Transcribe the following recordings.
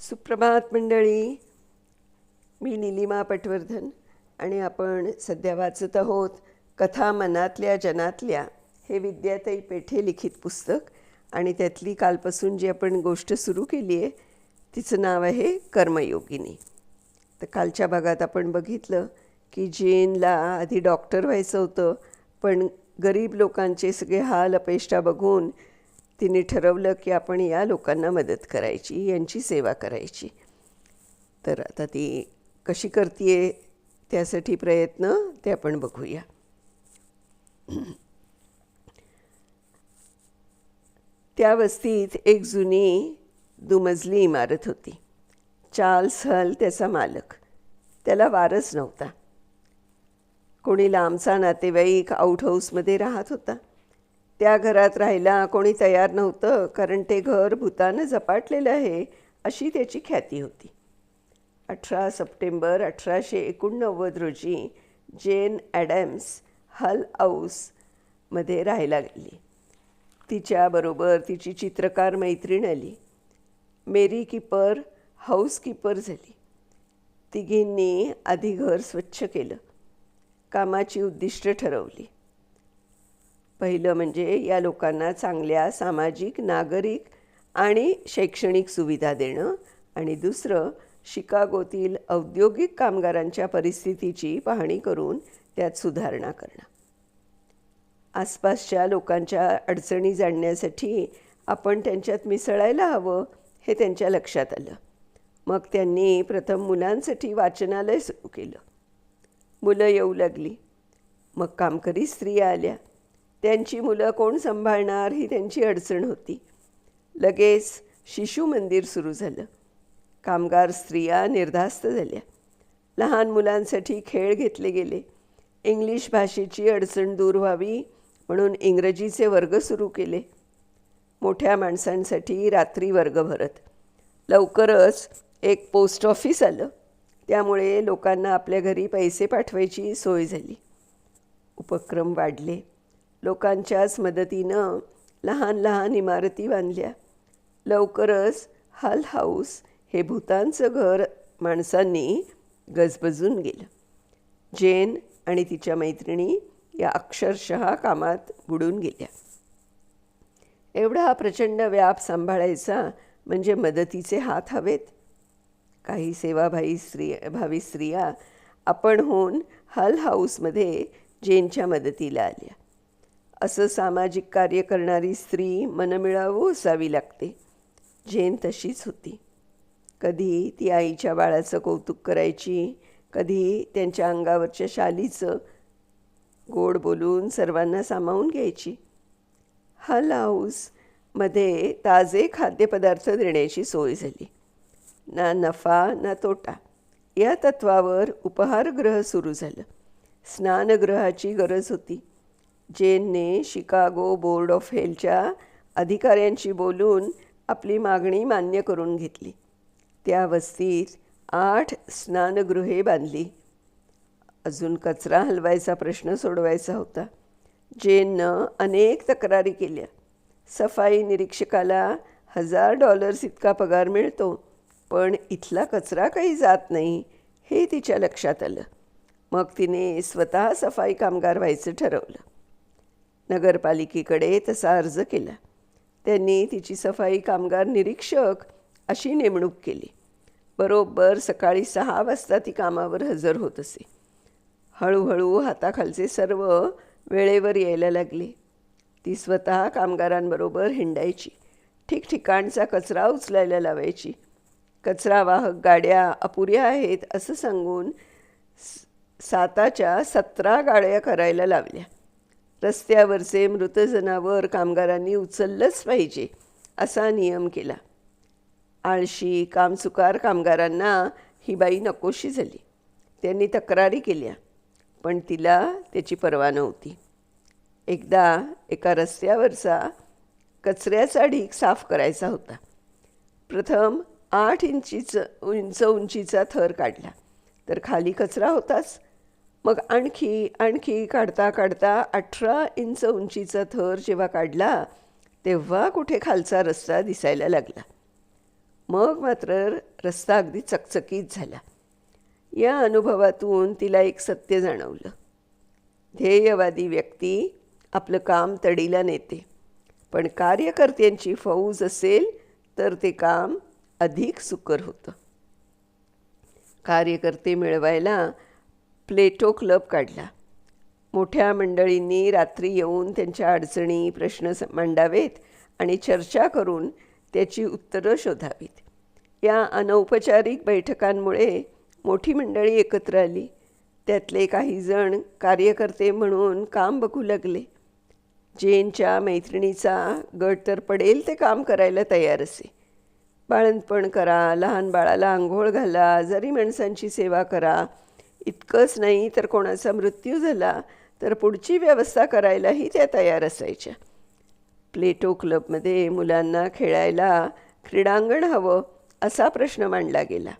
सुप्रभात मंडळी. मी निलिमा पटवर्धन आणि आपण सध्या वाचत आहोत कथा मनातल्या जनातल्या. हे विद्याताई पेठे लिखित पुस्तक आणि त्यातली कालपासून जी आपण गोष्ट सुरू केली आहे तिचं नाव आहे कर्मयोगिनी. तर कालच्या भागात आपण बघितलं की जेनला आधी डॉक्टर व्हायचं होतं पण गरीब लोकांचे सगळे हाल अपेष्टा बघून तिने ठरवलं की आपण या लोकांना मदत करायची यांची सेवा करायची. तर आता ती कशी करते त्यासाठी प्रयत्न ते आपण बघूया. त्या वस्तीत एक जुनी दुमजली इमारत होती. चार्ल्स हल त्याचा मालक. त्याला वारस नव्हता. कोणी लांबचा नातेवाईक आउट हाऊसमध्ये राहत होता. त्या घरात राहायला कोणी तयार नव्हतं कारण ते घर भूतानं झपाटलेलं आहे अशी त्याची ख्याती होती. अठरा सप्टेंबर अठराशे एकोणनव्वद रोजी जेन ॲडॅम्स हल हाऊसमध्ये राहायला गेली तिच्याबरोबर तिची चित्रकार मैत्रीण आली. मेरी किपर हाऊसकीपर झाली. तिघींनी आधी घर स्वच्छ केलं. कामाची उद्दिष्ट ठरवली. पहिलं म्हणजे या लोकांना चांगल्या सामाजिक नागरिक आणि शैक्षणिक सुविधा देणं आणि दुसरं शिकागोतील औद्योगिक कामगारांच्या परिस्थितीची पाहणी करून त्यात सुधारणा करणं. आसपासच्या लोकांच्या अडचणी जाणण्यासाठी आपण त्यांच्यात मिसळायला हवं हे त्यांच्या लक्षात आलं. मग त्यांनी प्रथम मुलांसाठी वाचनालय सुरू केलं. मुलं येऊ लागली. मग कामकरी स्त्रिया आल्या. त्यांची मुलं कोण सांभाळणार ही त्यांची अडचण होती. लगेच शिशु मंदिर सुरू झालं. कामगार स्त्रिया निर्धास्त झाल्या. लहान मुलांसाठी खेळ घेतले गेले. इंग्लिश भाषेची अडचण दूर व्हावी म्हणून इंग्रजीचे वर्ग सुरू केले. मोठ्या माणसांसाठी रात्री वर्ग भरत. लवकरच एक पोस्ट ऑफिस आलं. त्यामुळे लोकांना आपल्या घरी पैसे पाठवायची सोय झाली. उपक्रम वाढले. लोकांच्याच मदतीनं लहान लहान इमारती बांधल्या. लवकरच हल हाऊस हे भूतांचं घर माणसांनी गजबजून गेलं. जेन आणि तिच्या मैत्रिणी या अक्षरशः कामात बुडून गेल्या. एवढा हा प्रचंड व्याप सांभाळायचा म्हणजे मदतीचे हात हवेत. काही सेवाभाई स्त्री भावी स्त्रिया आपण होऊन हल हाऊसमध्ये जेनच्या मदतीला आल्या. असं सामाजिक कार्य करणारी स्त्री मनमिळावू असावी लागते. जेन तशीच होती. कधी ती आईच्या बाळाचं कौतुक करायची कधी त्यांच्या अंगावरच्या शालीचं गोड बोलून सर्वांना सामावून घ्यायची. हल हाऊसमध्ये ताजे खाद्यपदार्थ देण्याची सोय झाली. ना नफा ना तोटा. या तत्वावर उपहारगृह सुरू झालं. स्नानगृहाची गरज होती. जेनने शिकागो बोर्ड ऑफ हेल्थच्या अधिकाऱ्यांशी बोलून आपली मागणी मान्य करून घेतली. त्या वस्तीत आठ स्नानगृहे बांधली. अजून कचरा हलवायचा प्रश्न सोडवायचा होता. जेननं अनेक तक्रारी केल्या. सफाई निरीक्षकाला हजार डॉलर्स इतका पगार मिळतो पण इथला कचरा काही जात नाही हे तिच्या लक्षात आलं. मग तिने स्वतः सफाई कामगार व्हायचं ठरवलं. नगरपालिकेकडे तसा अर्ज केला. त्यांनी तिची सफाई कामगार निरीक्षक अशी नेमणूक केली. बरोबर सकाळी सहा वाजता ती कामावर हजर होत असे. हळूहळू हाताखालचे सर्व वेळेवर यायला लागले. ती स्वतः कामगारांबरोबर हिंडायची. ठिकठिकाणचा कचरा उचलायला लावायची. कचरा वाहक गाड्या अपुऱ्या आहेत असं सांगून साताच्या सतरा गाड्या करायला लावल्या. रस्त्यावरचे मृत जनावर कामगारांनी उचललंच पाहिजे असा नियम केला. आळशी कामचुकार कामगारांना ही बाई नकोशी झाली. त्यांनी तक्रारी केल्या पण तिला त्याची पर्वा नव्हती. एकदा एका रस्त्यावरचा कचऱ्याचा ढीक साफ करायचा होता. प्रथम आठ इंचीचं उंच उंचीचा थर काढला तर खाली कचरा होताच. मग आणखी आणखी काढता काढता अठरा इंच उंचीचा थर जेव्हा काढला तेव्हा कुठे खालचा रस्ता दिसायला लागला. मग मात्र रस्ता अगदी चकचकीत झाला. या अनुभवातून तिला एक सत्य जाणवलं. ध्येयवादी व्यक्ती आपलं काम तडीला नेते. पण कार्यकर्त्यांची फौज असेल तर ते काम अधिक सुकर होतं. कार्यकर्ते मिळवायला प्लेटो क्लब काढला. मोठ्या मंडळींनी रात्री येऊन त्यांच्या अडचणी प्रश्न स- मांडावेत आणि चर्चा करून त्याची उत्तरं शोधावीत. या अनौपचारिक बैठकांमुळे मोठी मंडळी एकत्र आली. त्यातले काही जण कार्यकर्ते म्हणून काम बघू लागले. जेनच्या मैत्रिणीचा गट तर पडेल ते काम करायला तयार असे. बाळंतपण करा लहान बाळाला आंघोळ घाला आजारी माणसांची सेवा करा इतकंच नाही तर कोणाचा मृत्यू झाला तर पुढची व्यवस्था करायलाही त्या तयार असायच्या. प्लेटो क्लबमध्ये मुलांना खेळायला क्रीडांगण हवं असा प्रश्न मांडला गेला.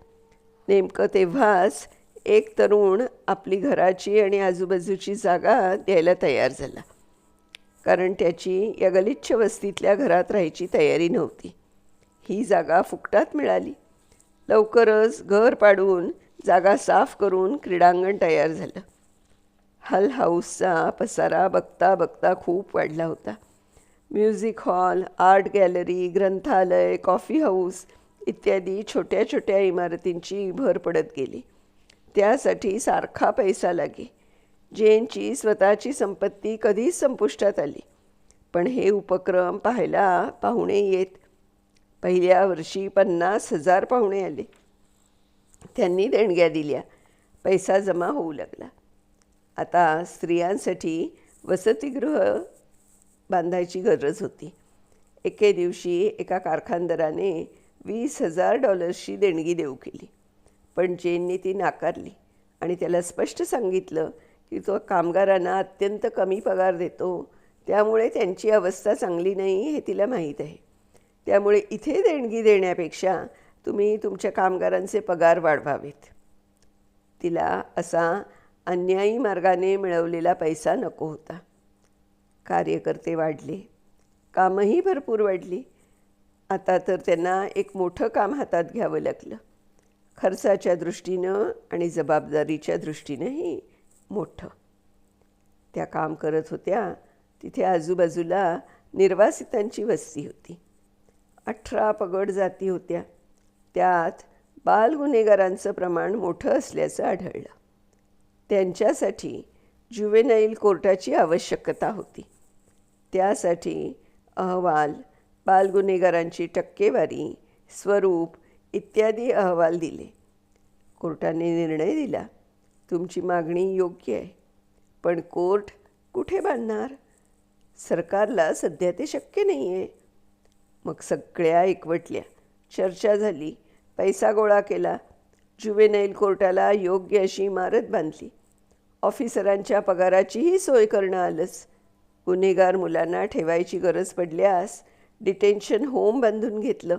नेमकं तेव्हाच एक तरुण आपली घराची आणि आजूबाजूची जागा द्यायला तयार झाला. कारण त्याची या गलिच्छ वस्तीतल्या घरात राहायची तयारी नव्हती. ही जागा फुकटात मिळाली. लवकरच घर पाडून जागा साफ करून क्रीडांगण तयार झालं. हल हाऊसचा पसारा बघता बघता खूप वाढला होता. म्युझिक हॉल आर्ट गॅलरी ग्रंथालय कॉफी हाऊस इत्यादी छोट्या छोट्या इमारतींची भर पडत गेली. त्यासाठी सारखा पैसा लागे. जेनची स्वतःची संपत्ती कधीच संपुष्टात आली. पण हे उपक्रम पाहायला पाहुणे येत. पहिल्या वर्षी पन्नास हजार पाहुणे आले. त्यांनी देणग्या दिल्या. पैसा जमा होऊ लागला. आता स्त्रियांसाठी वसतिगृह बांधायची गरज होती. एके दिवशी एका कारखानदाराने वीस हजार डॉलर्सची देणगी देऊ केली. पण जेननी ती नाकारली आणि त्याला स्पष्ट सांगितलं की तो कामगारांना अत्यंत कमी पगार देतो. त्यामुळे त्यांची अवस्था चांगली नाही हे तिला माहीत आहे. त्यामुळे इथे देणगी देण्यापेक्षा तुम्ही तुमच्या कामगारांचे पगार वाढवावेत. तिला असा अन्यायी मार्गाने मिळवलेला पैसा नको होता. कार्यकर्ते वाढले. कामही भरपूर वाढली. आता तर त्यांना एक मोठं काम हातात घ्यावं लागलं. खर्चाच्या दृष्टीनं आणि जबाबदारीच्या दृष्टीनंही मोठं. त्या काम करत होत्या. तिथे आजूबाजूला निर्वासितांची वस्ती होती. अठरा पगड जाती होत्या. त्यात बाल गुन्हेगारांचं प्रमाण मोठं असल्याचं आढळलं. त्यांच्यासाठी ज्युवेनाईल कोर्टाची आवश्यकता होती. त्यासाठी अहवाल बालगुन्हेगारांची टक्केवारी स्वरूप इत्यादी अहवाल दिले. कोर्टाने निर्णय दिला तुमची मागणी योग्य आहे पण कोर्ट कुठे बांधणार? सरकारला सध्या ते शक्य नाही आहे मग सगळ्या एकवटल्या. चर्चा झाली. पैसा गोळा केला. जुवेनाईल कोर्टाला योग्य अशी इमारत बांधली. ऑफिसरांच्या पगाराचीही सोय करणं आलंच. गुन्हेगार मुलांना ठेवायची गरज पडल्यास डिटेन्शन होम बांधून घेतलं.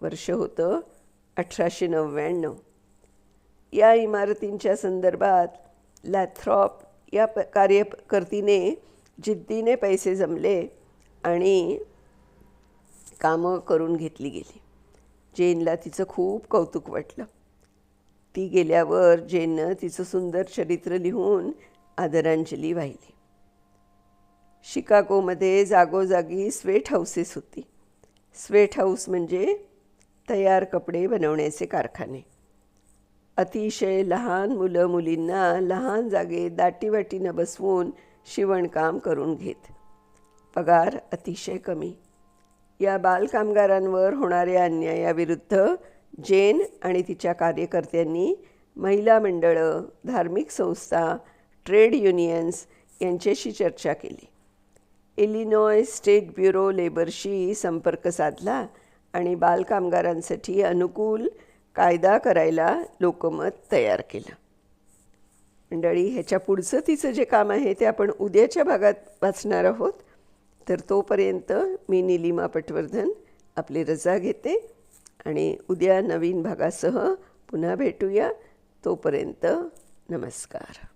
वर्ष होतं अठराशे नव्याण्णव या इमारतींच्या संदर्भात लॅथ्रॉप या प कार्यकर्तीने जिद्दीने पैसे जमले आणि कामं करून घेतली गेली. जेनला तिचं खूप कौतुक वाटलं. ती गेल्यावर जेननं तिचं सुंदर चरित्र लिहून आदरांजली वाहिली. शिकागोमध्ये जागोजागी स्वेट हाऊसेस होती. स्वेट हाऊस म्हणजे तयार कपडे बनवण्याचे कारखाने. अतिशय लहान मुलं मुलींना लहान जागेत दाटीवाटीनं बसवून शिवणकाम करून घेत. पगार अतिशय कमी. या बालकामगारांवर होणाऱ्या अन्यायाविरुद्ध जेन आणि तिच्या कार्यकर्त्यांनी महिला मंडळं धार्मिक संस्था ट्रेड युनियन्स यांच्याशी चर्चा केली. इलिनॉय स्टेट ब्युरो लेबरशी संपर्क साधला आणि बालकामगारांसाठी अनुकूल कायदा करायला लोकमत तयार केलं. मंडळी ह्याच्या पुढचं तिचं जे काम आहे ते आपण उद्याच्या भागात वाचणार आहोत. तर तोपर्यंत मी निलिमा पटवर्धन आपली रजा घेते आणि उद्या नवीन भागासह पुन्हा भेटूया. तोपर्यंत नमस्कार.